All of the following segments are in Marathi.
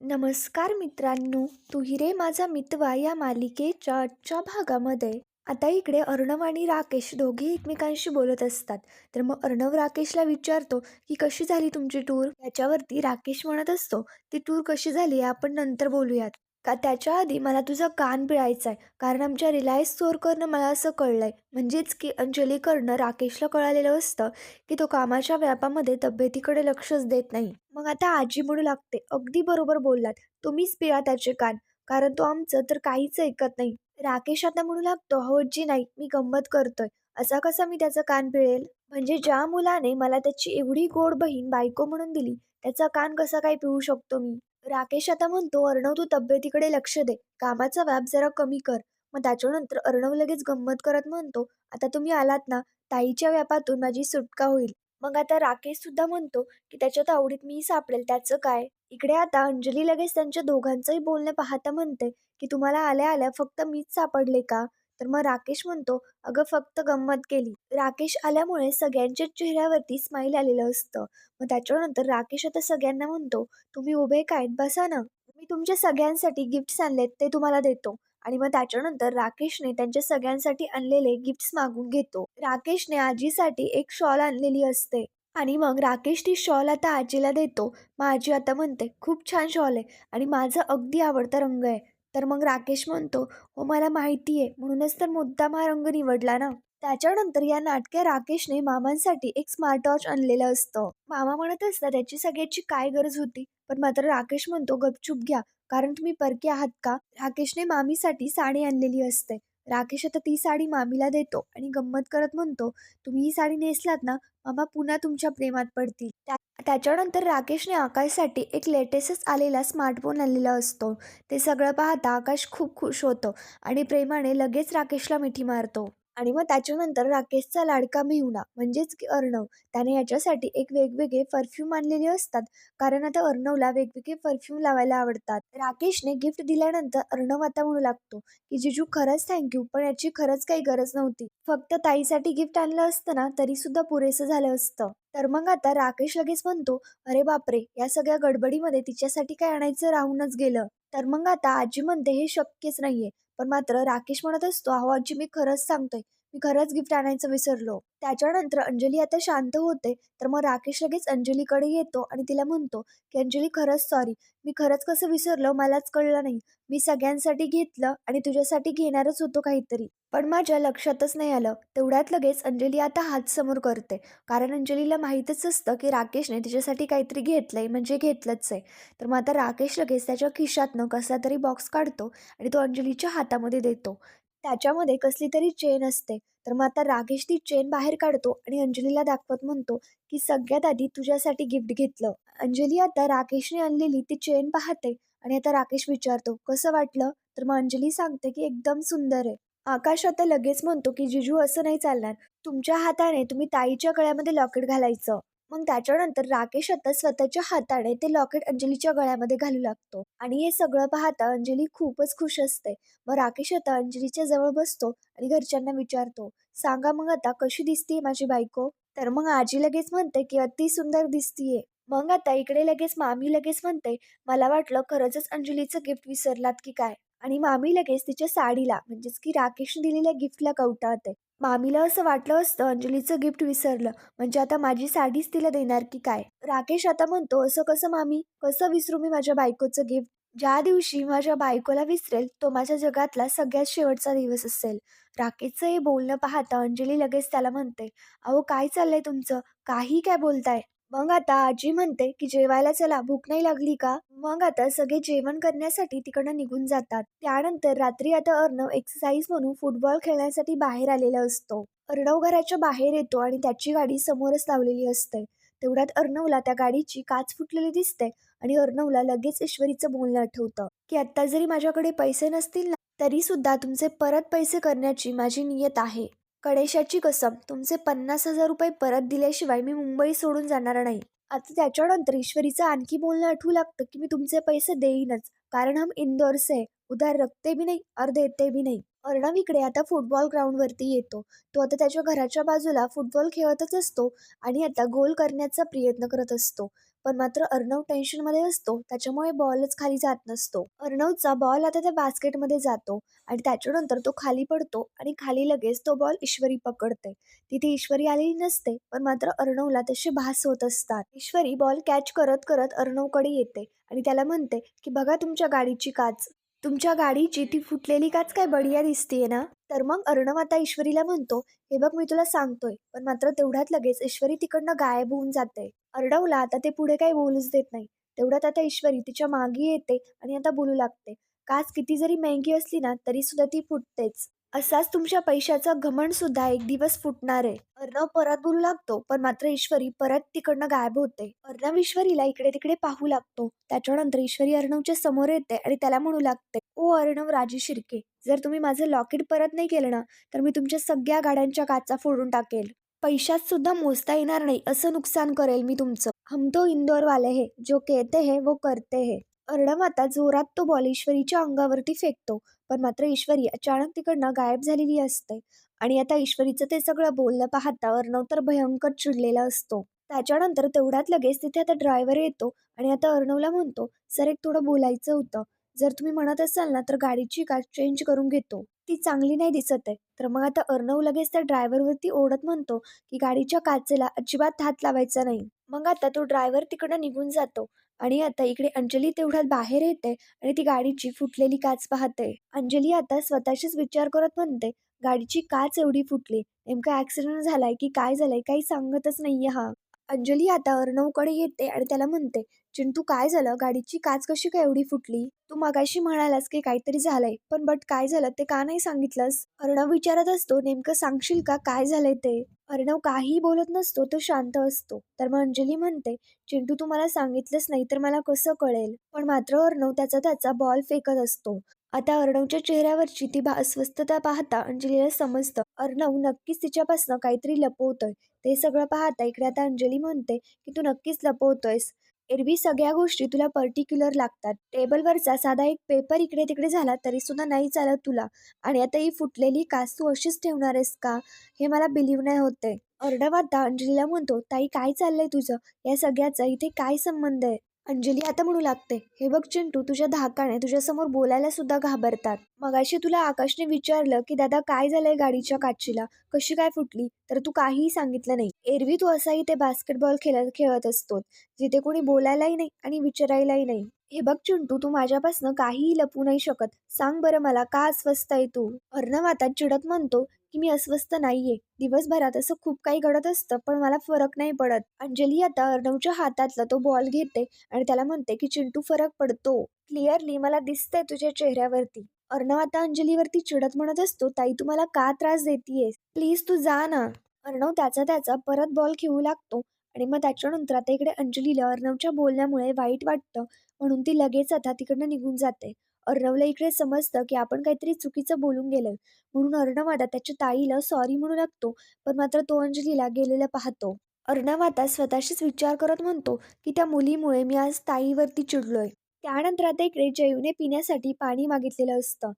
नमस्कार मित्रांनो तू रे माझा मितवा या मालिकेच्या आजच्या भागामध्ये. आता इकडे अर्णव आणि राकेश दोघे एकमेकांशी बोलत असतात. तर मग अर्णव राकेशला विचारतो की कशी झाली तुमची टूर याच्यावरती राकेश म्हणत असतो ती टूर कशी झाली आपण नंतर बोलूयात. का त्याच्या आधी मला तुझा कान पिळायचा आहे कारण आमच्या रिलायन्स स्टोअरकडनं मला असं कळलं आहे म्हणजेच की अंजलीकडनं राकेशला कळालेलं असतं की तो कामाच्या व्यापामध्ये तब्येतीकडे लक्षच देत नाही. मग आता आजी म्हणू लागते अगदी बरोबर बोललात. तुम्हीच पिळा त्याचे कान. कारण तो आमचं तर काहीच ऐकत नाही. राकेश आता म्हणू लागतो हो नाही मी गंमत करतोय. असा कसा मी त्याचा कान पिळेल? म्हणजे ज्या मुलाने मला त्याची एवढी गोड बहीण बायको म्हणून दिली त्याचा कान कसा काय पिळू शकतो मी? राकेश आता म्हणतो अर्णव तू तब्येतीकडे लक्ष दे. कामाचा व्याप जरा कमी कर. मग त्याच्यानंतर अर्णव लगेच गंमत करत म्हणतो आता तुम्ही आलात ना ताईच्या व्यापातून माझी सुटका होईल. मग आता राकेश सुद्धा म्हणतो की त्याच्यात आवडीत मी सापडेल त्याचं काय? इकडे आता अंजली लगेच त्यांच्या दोघांचंही बोलणं पाहता म्हणते की तुम्हाला आल्या आल्या फक्त मीच सापडले का? तर मग राकेश म्हणतो अगं फक्त गंमत केली. राकेश आल्यामुळे सगळ्यांच्या चेहऱ्यावरती स्माईल आलेलं असतं. मग त्याच्यानंतर राकेश आता सगळ्यांना म्हणतो तुम्ही उभे काय बसा ना. मी तुमच्या सगळ्यांसाठी गिफ्ट्स आणलेत ते तुम्हाला देतो. आणि मग त्याच्यानंतर राकेशने त्यांच्या सगळ्यांसाठी आणलेले गिफ्ट्स मागून घेतो. राकेशने आजीसाठी एक शॉल आणलेली असते. आणि मग राकेश ती शॉल आता आजीला देतो. मग आजी आता म्हणते खूप छान शॉल आहे आणि माझं अगदी आवडता रंग आहे. तर मग राकेश म्हणतो हो मला माहिती आहे म्हणूनच तर मुद्दाम हा रंग निवडला ना. त्याच्यानंतर या नाटक्या राकेशने मामांसाठी एक स्मार्ट वॉच आणलेलं असतं. मामा म्हणत असतात त्याची सगळ्याची काय गरज होती? पण मात्र राकेश म्हणतो गपचूप घ्या कारण तुम्ही परके आहात का? राकेशने मामीसाठी साडी आणलेली असते. राकेश आता ती साडी मामीला देतो आणि गंमत करत म्हणतो तुम्ही ही साडी नेसलात ना मामा पुन्हा तुमच्या प्रेमात पडतील. त्या- त्याच्यानंतर राकेशने आकाशसाठी एक लेटेस्टच आलेला स्मार्टफोन आणलेला असतो. ते सगळं पाहता आकाश खूप खुश होतो आणि प्रेमाने लगेच राकेशला मिठी मारतो. आणि मग त्याच्यानंतर राकेशचा लाडका मेहुणा म्हणजेच की अर्णव त्याने याच्यासाठी एक वेगवेगळे परफ्यूम आणलेले असतात. कारण आता अर्णवला वेगवेगळे परफ्यूम लावायला आवडतात. राकेशने गिफ्ट दिल्यानंतर अर्णव आता म्हणू लागतो की जिजू खरंच थँक्यू पण याची खरंच काही गरज नव्हती. फक्त ताईसाठी गिफ्ट आणलं असतं ना तरी सुद्धा पुरेसं झालं असतं. तर मग आता राकेश लगेच म्हणतो अरे बापरे या सगळ्या गडबडीमध्ये तिच्यासाठी काय आणायचं राहूनच गेलं. तर मग आता आजी म्हणते हे शक्यच नाहीये. पण मात्र राकेश म्हणत असतो अहो आजी मी खरंच सांगतोय मी खरंच गिफ्ट आणायचं विसरलो. त्याच्यानंतर अंजली आता शांत होते तर मग राकेश लगेच अंजलीकडे येतो आणि तिला म्हणतो की अंजली खरंच सॉरी मी खरंच कसं विसरलो मलाच कळलं नाही. मी सगळ्यांसाठी घेतलं आणि तुझ्यासाठी घेणारच होतो काहीतरी. पण माझ्या लक्षातच नाही आलं. तेवढ्यात लगेच अंजली आता हात समोर करते. कारण अंजलीला माहीतच असतं की राकेशने तिच्यासाठी काहीतरी घेतलंय म्हणजे घेतलंच आहे. तर मग आता राकेश लगेच त्याच्या खिशातनं कसला तरी बॉक्स काढतो आणि तो अंजलीच्या हातामध्ये देतो. त्याच्यामध्ये कसली तरी चेन असते. तर मग आता राकेश ती चेन बाहेर काढतो आणि अंजलीला दाखवत म्हणतो की सगळ्यात आधी तुझ्यासाठी गिफ्ट घेतलं. अंजली आता राकेशने आणलेली ती चेन पाहते आणि आता राकेश विचारतो कसं वाटलं? तर मग अंजली सांगते की एकदम सुंदर आहे. आकाश आता लगेच म्हणतो की जिजू असं नाही चालणार. तुमच्या हाताने तुम्ही ताईच्या गळ्यामध्ये लॉकेट घालायचं. मग त्याच्यानंतर राकेश आता स्वतःच्या हाताने ते लॉकेट अंजलीच्या गळ्यामध्ये घालू लागतो. आणि हे सगळं पाहता अंजली खूपच खुश असते. मग राकेश आता अंजलीच्या जवळ बसतो आणि घरच्यांना विचारतो सांगा मग आता कशी दिसतीये माझी बायको? तर मग आजी लगेच म्हणते की अति सुंदर दिसतीये. मग आता इकडे लगेच मामी लगेच म्हणते मला वाटलं खरंच अंजलीचं गिफ्ट विसरलात की काय? आणि मामी लगेच तिच्या साडीला म्हणजेच की राकेशने दिलेल्या गिफ्टला कवटाळते मामीला असं वाटलं असतं अंजलीचं गिफ्ट विसरलं. म्हणजे आता माझी साडीच तिला देणार की काय? राकेश आता म्हणतो असं कसं मामी? कसं विसरू मी माझ्या बायकोचं गिफ्ट? ज्या दिवशी माझ्या बायकोला विसरेल तो माझ्या जगातला सगळ्यात शेवटचा दिवस असेल. राकेशचं हे बोलणं पाहता अंजली लगेच त्याला म्हणते अहो काय चाललंय तुमचं? काही काय बोलताय? मग आता आजी म्हणते की जेवायला चला भूक नाही लागली का? मग आता सगळे जेवण करण्यासाठी तिकडनं निघून जातात. त्यानंतर रात्री आता अर्णव एक्सरसाइज म्हणून फुटबॉल खेळण्यासाठी बाहेर आलेला असतो. अर्णव घराच्या बाहेर येतो आणि त्याची गाडी समोरच लावलेली असते. तेवढ्यात अर्णवला त्या गाडीची काच फुटलेली दिसते आणि अर्णवला लगेच ईश्वरीचं बोलणं आठवतं की आत्ता जरी माझ्याकडे पैसे नसतील ना तरी सुद्धा तुमचे परत पैसे करण्याची माझी नियत आहे. कडेशाची कसम तुमचे पन्नास हजार रुपये परत दिल्याशिवाय मी मुंबई सोडून जाणार नाही. आता त्याच्यानंतर ईश्वरीचं आणखी बोलणं आठवू लागतं की मी तुमचे पैसे देईनच. कारण हम इंदोरचे उधार रखते बी नाही और देते बी नाही. अर्णव इकडे आता फुटबॉल ग्राउंडवरती येतो. तो आता त्याच्या घराच्या बाजूला फुटबॉल खेळतच असतो आणि आता गोल करण्याचा प्रयत्न करत असतो. पण मात्र अर्णव टेन्शनमध्ये असतो. त्याच्यामुळे बॉलच खाली जात नसतो. अर्णवचा बॉल आता त्या बास्केटमध्ये जातो आणि त्याच्यानंतर तो खाली पडतो आणि खाली लगेच तो बॉल ईश्वरी पकडते. तिथे ईश्वरी आलेली नसते पण मात्र अर्णवला तसे भास होत असतात. ईश्वरी बॉल कॅच करत करत अर्णवकडे येते आणि त्याला म्हणते की बघा तुमच्या गाडीची काच. तुमच्या गाडीची ती फुटलेली काच काय बढिया दिसतीये ना? तर मग अर्णव आता ईश्वरीला म्हणतो हे बघ मी तुला सांगतोय पण मात्र तेवढ्यात लगेच ईश्वरी तिकडनं गायब होऊन जाते. अर्णवला आता ते पुढे काही बोलूच देत नाही. तेवढ्यात आता ईश्वरी तिच्यामागे येते आणि आता बोलू लागते. काच किती जरी महंगी असली ना तरी सुद्धा ती फुटतेच. असाच तुमच्या पैशाचा घमंड सुद्धा एक दिवस फुटणार आहे. अर्णव परत बोलू लागतो पण मात्र ईश्वरी परत तिकडनं गायब होते. अर्णव ईश्वरीला इकडे तिकडे पाहू लागतो. त्याच्यानंतर ईश्वरी अर्णवच्या समोर येते आणि त्याला म्हणू लागते ओ अर्णव राजी शिर्के जर तुम्ही माझं लॉकेट परत नाही केलं ना तर मी तुमच्या सगळ्या गाड्यांच्या काचा फोडून टाकेल. पैशात सुद्धा मोजता येणार नाही असं नुकसान करेल मी तुमचं. हम तो इंदोर वाले हे जो कहते है वो करते है. अर्णव आता जोरात तो बॉल ईश्वरीच्या अंगावरती फेकतो. पण मात्र ईश्वरी अचानक तिकडनं गायब झालेली असते. आणि आता ईश्वरीचं ते सगळं बोलणं पाहता अर्णव तर भयंकर चिडलेला असतो. त्याच्यानंतर तेवढ्यात लगेच तिथे आता ड्रायव्हर येतो आणि आता अर्णवला म्हणतो सर एक थोडं बोलायचं होतं. जर तुम्ही म्हणत असाल ना तर गाडीची काच चेंज करून घेतो. ती चांगली नाही दिसत आहे. तर मग आता अर्णव लगेच त्या ड्रायव्हरवरती ओढत म्हणतो की गाडीच्या काचेला अजिबात हात लावायचा नाही. मग आता तो ड्रायव्हर तिकडं निघून जातो आणि आता इकडे अंजली तेवढ्यात बाहेर येते आणि ती गाडीची फुटलेली काच पाहते. अंजली आता स्वतःशीच विचार करत म्हणते गाडीची काच एवढी फुटली. नेमका ऍक्सिडेंट झालाय की काय झालंय? काही सांगतच नाहीये हा. अंजली आता अर्णवकडे येते आणि त्याला म्हणते चिंटू काय झालं? गाडीची काच कशी काय एवढी फुटली? तू मगाशी म्हणालास की काहीतरी झालंय पण बट काय झालं ते का नाही सांगितलंस? अर्णव विचारत असतो नेमकं सांगशील का? काय झालंय ते? अर्णव काहीही बोलत नसतो तो शांत असतो. तर मग अंजली म्हणते चिंटू तू मला सांगितलंच नाही तर मला कसं कळेल? पण मात्र अर्णव त्याचा त्याचा बॉल फेकत असतो. आता अर्णवच्या चेहऱ्यावरची ती बा अस्वस्थता पाहता अंजलीला समजतं. अर्णव नक्कीच तिच्यापासनं काहीतरी लपवतोय. ते सगळं पाहता इकडे आता अंजली म्हणते की तू नक्कीच लपवतोयस. एरवी सगळ्या गोष्टी तुला पर्टिक्युलर लागतात. टेबलवरचा साधा एक पेपर इकडे तिकडे झाला तरी सुद्धा नाही चालत तुला. आणि आता ही फुटलेली कास तू अशीच ठेवणार आहेस का? हे मला बिलीव्ह नाही होते अर्णव आता अंजलीला म्हणतो ताई काय चाललंय तुझं? या सगळ्याचा इथे काय संबंध आहे? अंजली आता म्हणू लागते. हे बघ चिंटू तुझ्या धाकाने तुझ्यासमोर बोलायला सुद्धा घाबरतात. मगाशी तुला आकाशने विचारलं की दादा काय झालंय गाडीच्या काचीला? कशी काय फुटली? तर तू काहीही सांगितलं नाही. एरवी तू असाही ते बास्केटबॉल खेळत खेळत असतो. जिथे कोणी बोलायलाही नाही आणि विचारायलाही नाही. हे बघ चिंटू तू माझ्यापासनं काहीही लपू नाही शकत. सांग बरं मला का अस्वस्थ आहे तू? अर्णव आता चिडत म्हणतो की मी अस्वस्थ नाहीये. दिवसभरात असं खूप काही घडत असतं पण मला फरक नाही पडत. अंजली आता अर्णवच्या हातातला तो बॉल घेते आणि त्याला म्हणते की चिंटू फरक पडतो. क्लिअरली मला दिसतंय तुझ्या चेहऱ्यावरती. अर्णव आता अंजलीवरती चिडत म्हणत असतो ताई तू मला का त्रास देतीयेस? प्लीज तू जा ना. अर्णव त्याचा त्याचा परत बॉल खेळू लागतो आणि मग त्याच्यानंतर आता इकडे अंजलीला अर्णवच्या बोलण्यामुळे वाईट वाटतं म्हणून ती लगेच आता तिकडनं निघून जाते. अर्णवला इकडे समजतं की आपण काहीतरी चुकीचं बोलून गेलोय. म्हणून अर्णव आता त्याच्या ताईला सॉरी म्हणू लागतो पण मात्र तो अंजलीला गेलेला पाहतो. अर्णव आता स्वतःशीच विचार करत म्हणतो की त्या मुलीमुळे मी आज ताईवरती चिडलोय. त्यानंतर आता इकडे जयूने पिण्यासाठी पाणी मागितलेलं असतं.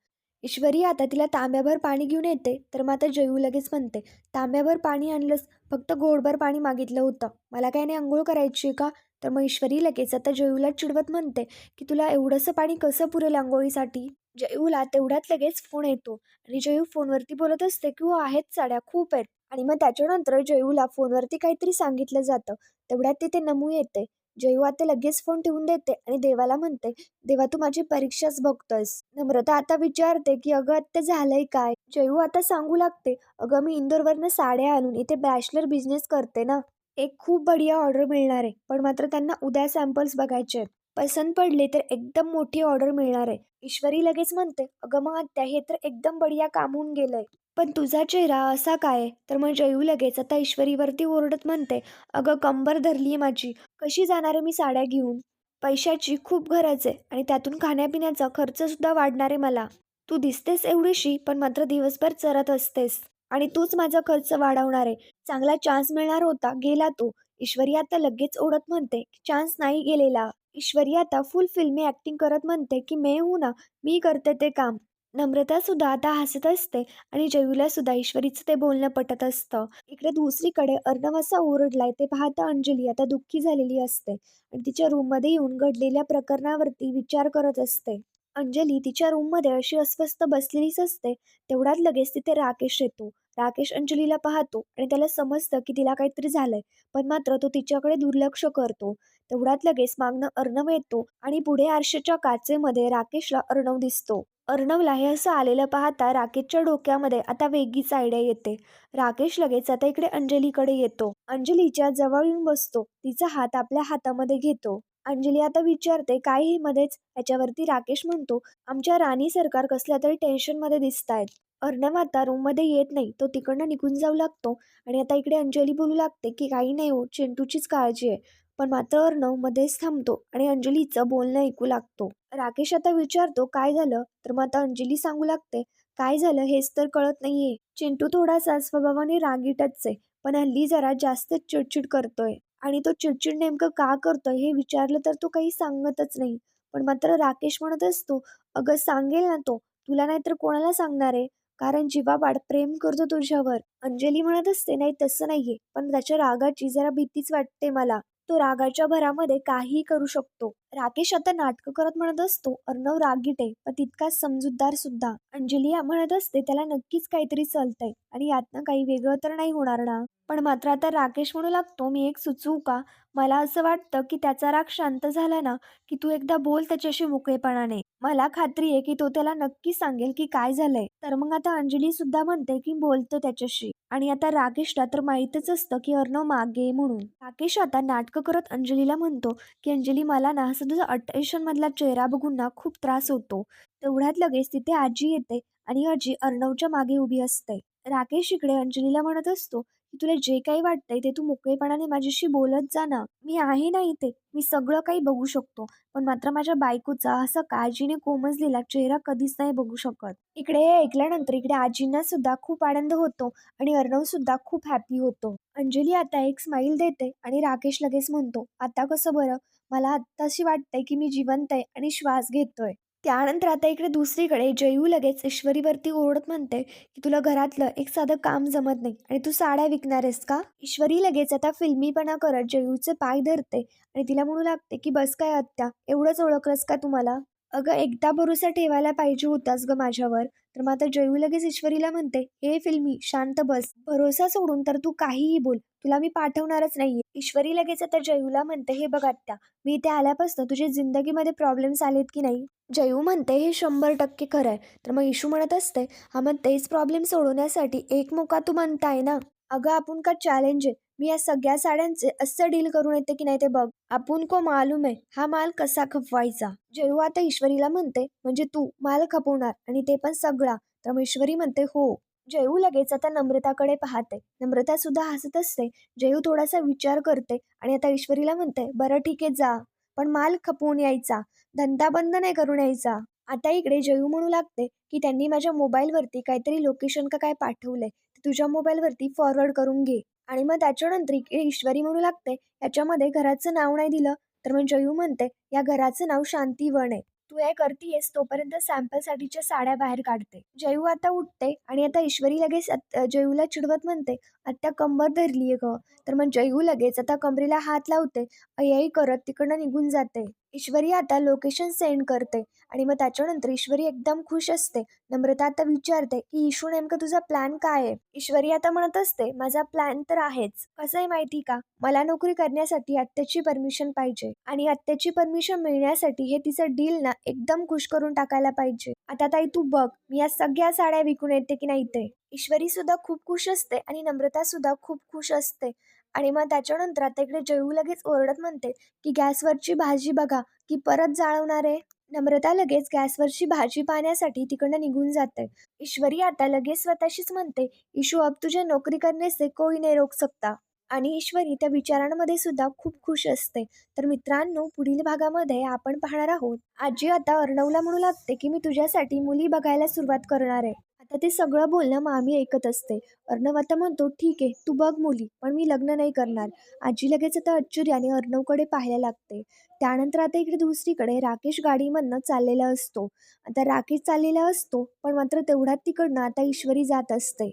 ईश्वरी आता तिला तांब्याभर पाणी घेऊन येते तर मग आता जयू लगेच म्हणते तांब्याभर पाणी आणलंस फक्त गोडभर पाणी मागितलं होतं. मला काय नाही आंघोळ करायची आहे का? तर मग ईश्वरी लगेच आता जयूला चिडवत म्हणते की तुला एवढंसं पाणी कसं पुरेल आंघोळीसाठी? जयूला तेवढ्यात लगेच फोन येतो आणि जयू फोनवरती बोलत असते की हो आहेत साड्या खूप आहेत. आणि मग त्याच्यानंतर जयूला फोनवरती काहीतरी सांगितलं जातं. तेवढ्यात तिथे नमू येते. जयू आता लगेच फोन ठेवून देते आणि देवाला म्हणते देवा तू माझी परीक्षाच बघतोयस. नम्रता आता विचारते की अगं आत्ता झालंय काय? जयू आता सांगू लागते अगं मी इंदोरवरनं साड्या आणून इथे बॅचलर बिझनेस करते ना. एक खूप बढिया ऑर्डर मिळणार आहे. पण मात्र त्यांना उद्या सॅम्पल्स बघायचे आहेत. पसंत पडले तर एकदम मोठी ऑर्डर मिळणार आहे. ईश्वरी लगेच म्हणते अगं मग आत्या हे तर एकदम बढिया काम होऊन गेलंय. पण तुझा चेहरा असा काय तर मग जयू लगेच आता ईश्वरीवरती ओरडत म्हणते अगं कंबर धरली माझी. कशी जाणार आहे मी साड्या घेऊन? पैशाची खूप गरज आहे आणि त्यातून खाण्यापिण्याचा खर्च सुद्धा वाढणार आहे मला. तू दिसतेस एवढीशी पण मात्र दिवसभर चरत असतेस. आणि तूच माझा खर्च वाढवणार आहे. चांगला चान्स मिळणार होता गेला तो. ईश्वरी आता लगेच ओढत म्हणते चान्स नाही गेलेला. ईश्वरी आता फुल फिल्मी ऍक्टिंग करत म्हणते की मे हू ना मी करते ते काम. नम्रता सुद्धा आता हसत असते आणि जयूला सुद्धा ईश्वरीचं ते बोलणं पटत असतं. इकडे दुसरीकडे अर्णव असा ओरडलाय ते पाहता अंजली आता दुःखी झालेली असते आणि तिच्या रूममध्ये येऊन घडलेल्या प्रकरणावरती विचार करत असते. अंजली तिच्या रूममध्ये अशी अस्वस्थ बसलेलीच असते तेवढ्यात लगेच तिथे राकेश येतो. राकेश अंजलीला पाहतो आणि त्याला समजतं की तिला काहीतरी झालंय पण मात्र तो तिच्याकडे दुर्लक्ष करतो. तेवढ्यात लगेच मागणं अर्णव येतो आणि पुढे आरशाच्या काचेमध्ये राकेशला अर्णव दिसतो. अर्णवला हे असं आलेलं पाहता राकेशच्या डोक्यामध्ये आता वेगळीच आयडिया येते. राकेश लगेच आता इकडे अंजलीकडे येतो. अंजलीच्या जवळ येऊन बसतो. तिचा हात आपल्या हातामध्ये घेतो. अंजली आता विचारते काय हे मध्येच याच्यावरती राकेश म्हणतो आमच्या राणी सरकार कसल्या तरी टेन्शनमध्ये दिसत आहेत अर्णव आता रूममध्ये येत नाही तो तिकडनं निघून जाऊ लागतो. आणि आता इकडे अंजली बोलू लागते की काही नाही हो चिंटूचीच काळजी आहे. पण मात्र अर्णव मध्येच थांबतो आणि अंजलीचं बोलणं ऐकू लागतो. राकेश आता विचारतो काय झालं? तर मग आता अंजली सांगू लागते काय झालं हेच तर कळत नाहीये. चिंटू थोडासा स्वभावाने रागीटच आहे पण हल्ली जरा जास्तच चिडचिड करतोय. आणि तो चिडचिड नेमकं का करतोय हे विचारलं तर तो काही सांगतच नाही. पण मात्र राकेश म्हणत असतो अगं सांगेल ना तो तुला नाहीतर कोणाला सांगणार आहे? कारण जीवाबाड प्रेम करतो तुझ्यावर. अंजली म्हणत असते नाही तसं नाहीये पण त्याच्या रागाची जरा भीतीच वाटते मला. तो रागाच्या भरामध्ये काहीही करू शकतो. राकेश आता नाटकं करत म्हणत असतो अर्णव रागीट आहे पण तितकाच समजूतदार सुद्धा. अंजली म्हणत असते त्याला नक्कीच काहीतरी चालतंय आणि यातनं काही वेगळं तर नाही होणार ना? पण मात्र आता राकेश म्हणू लागतो मी एक सुचवू का? मला असं वाटतं की त्याचा राग शांत झाला ना की तू एकदा बोल त्याच्याशी मोकळेपणाने. मला खात्री आहे की तो त्याला नक्की सांगेल की काय झालंय. तर मग आता अंजली सुद्धा म्हणते की बोलतो त्याच्याशी. आणि आता राकेशला तर माहीतच असतं की अर्णव मागे म्हणून. राकेश आता नाटकं करत अंजलीला म्हणतो की अंजली मला ना असं तुझा अटेन्शनमधला चेहरा बघून ना खूप त्रास होतो. तेवढ्यात लगेच तिथे आजी येते आणि आजी अर्णवच्या मागे उभी असते. राकेश इकडे अंजलीला म्हणत असतो की तुला जे काही वाटतंय ते तू मोकळेपणाने माझ्याशी बोलत जा ना. मी आहे ना इथे. मी सगळं काही बघू शकतो. पण मात्र माझ्या बायकोचा असा काळजीने कोमजलेला चेहरा कधीच नाही बघू शकत. इकडे हे ऐकल्यानंतर इकडे आजींना सुद्धा खूप आनंद होतो आणि अर्णव सुद्धा खूप हॅपी होतो. अंजली आता एक स्माईल देते आणि राकेश लगेच म्हणतो आता कसं बरं? मला आत्ताशी वाटतंय की मी जिवंत आहे आणि श्वास घेतोय. त्यानंतर आता इकडे दुसरीकडे जयू लगेच ईश्वरीवरती ओरडत म्हणते की तुला घरातलं एक साधं काम जमत नाही आणि तू साड्या विकणार आहेस का? ईश्वरी लगेच आता फिल्मीपणा करत जयूचे पाय धरते आणि तिला म्हणू लागते की बस काय आत्या एवढंच ओळखलंस का तुम्हाला? अगं एकदा भरोसा ठेवायला पाहिजे होतास ग माझ्यावर. तर मात्र जयू लगेच ईश्वरीला म्हणते हे फिल्मी शांत बस. भरोसा सोडून तर तू काहीही बोल. तुला मी पाठवणारच नाहीये. ईश्वरी लगेच आता जयूला म्हणते हे बघ आत्या मी इथे आल्यापासून तुझ्या जिंदगीमध्ये प्रॉब्लेम्स आलेत की नाही? जयू म्हणते हे शंभर टक्के खरं आहे तर मग इशू म्हणत असते हा मग तेच प्रॉब्लेम सोडवण्यासाठी एक मोका तू म्हणताय ना? अगं आपण का चॅलेंज आहे? मी या सगळ्या साड्यांचे असं डील करून येते की नाही ते बघ. आपण को मालूम आहे हा माल कसा खपवायचा? जेव्हा आता ईश्वरीला म्हणते म्हणजे तू माल खपवणार आणि ते पण सगळा तर मग ईश्वरी म्हणते हो. जयू लगेच आता नम्रताकडे पाहते. नम्रता सुद्धा हसत असते. जयू थोडासा विचार करते आणि आता ईश्वरीला म्हणते बरं ठीक आहे जा. पण माल खपवून यायचा. धंदा बंद नाही करून यायचा. आता इकडे जयू म्हणू लागते की त्यांनी माझ्या मोबाईलवरती काहीतरी लोकेशन का काय पाठवलंय. तुझ्या मोबाईलवरती फॉरवर्ड करून घे. आणि मग त्याच्यानंतर इकडे ईश्वरी म्हणू लागते याच्यामध्ये घराचं नाव नाही दिलं तर मग जयू म्हणते या घराचं नाव शांतीवन आहे. तू हे करतीयस तोपर्यंत सॅम्पलसाठीच्या साड्या बाहेर काढते. जयू आता उठते आणि आता ईश्वरी लगेच जयूला चिडवत म्हणते आत्ता कंबर धरलीये ग. तर मग जयू लगेच आता कमरेला हात लावते अय्याई करत तिकडनं निघून जाते. ईश्वरी आता लोकेशन सेंड करते आणि मग त्याच्यानंतर ईश्वरी एकदम खुश असते. नम्रता आता विचारते की इशू नेमकं तुझा प्लॅन काय आहे? ईश्वरी आता म्हणत असते माझा प्लॅन तर आहेच. कसं आहे माहिती का? मला नोकरी करण्यासाठी आत्याची परमिशन पाहिजे आणि आत्याची परमिशन मिळण्यासाठी हे तिचं डील ना एकदम खुश करून टाकायला पाहिजे. आता ताई तू बघ मी या सगळ्या साड्या विकून येते की नाही ते? ईश्वरी सुद्धा खूप खुश असते आणि नम्रता सुद्धा खूप खुश असते. आणि मग त्याच्यानंतर आता इकडे जयू लगेच ओरडत म्हणते की गॅसवरची भाजी बघा की परत जाळवणार आहे. नम्रता लगेच गॅसवरची भाजी पाहण्यासाठी तिकडनं निघून जाते. ईश्वरी आता लगेच स्वतःशीच म्हणते ईशू अब तुझे नोकरी करण्याचे कोई नाही रोक सकता. आणि ईश्वरी त्या विचारांमध्ये सुद्धा खूप खुश असते. तर मित्रांनो पुढील भागामध्ये आपण पाहणार आहोत. आजी आता अर्णवला म्हणू लागते की मी तुझ्यासाठी मुली बघायला सुरुवात करणार आहे. तर ते सगळं बोलणं मामी ऐकत असते. अर्णव आता म्हणतो ठीक आहे तू बघ मुली पण मी लग्न नाही करणार. आजी लगेच आता आश्चर्याने अर्णवकडे पाहायला लागते. त्यानंतर आता इकडे दुसरीकडे राकेश गाडीमधनं चाललेला असतो. आता राकेश चाललेला असतो पण मात्र तेवढ्यात तिकडनं आता ईश्वरी जात असते.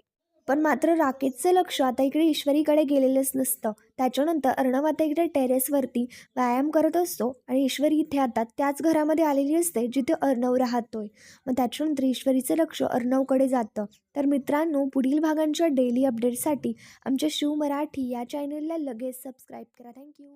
पण मात्र राकेशचं लक्ष आता इकडे ईश्वरीकडे गेलेलंच नसतं. त्याच्यानंतर अर्णव आता इकडे टेरेसवरती व्यायाम करत असतो आणि ईश्वरी इथे आता त्याच घरामध्ये आलेली असते जिथे अर्णव राहतोय. मग त्याच्यानंतर ईश्वरीचं लक्ष अर्णवकडे जातं. तर मित्रांनो पुढील भागांच्या डेली अपडेटसाठी आमच्या शिव मराठी या चॅनलला लगेच सबस्क्राईब करा. थँक्यू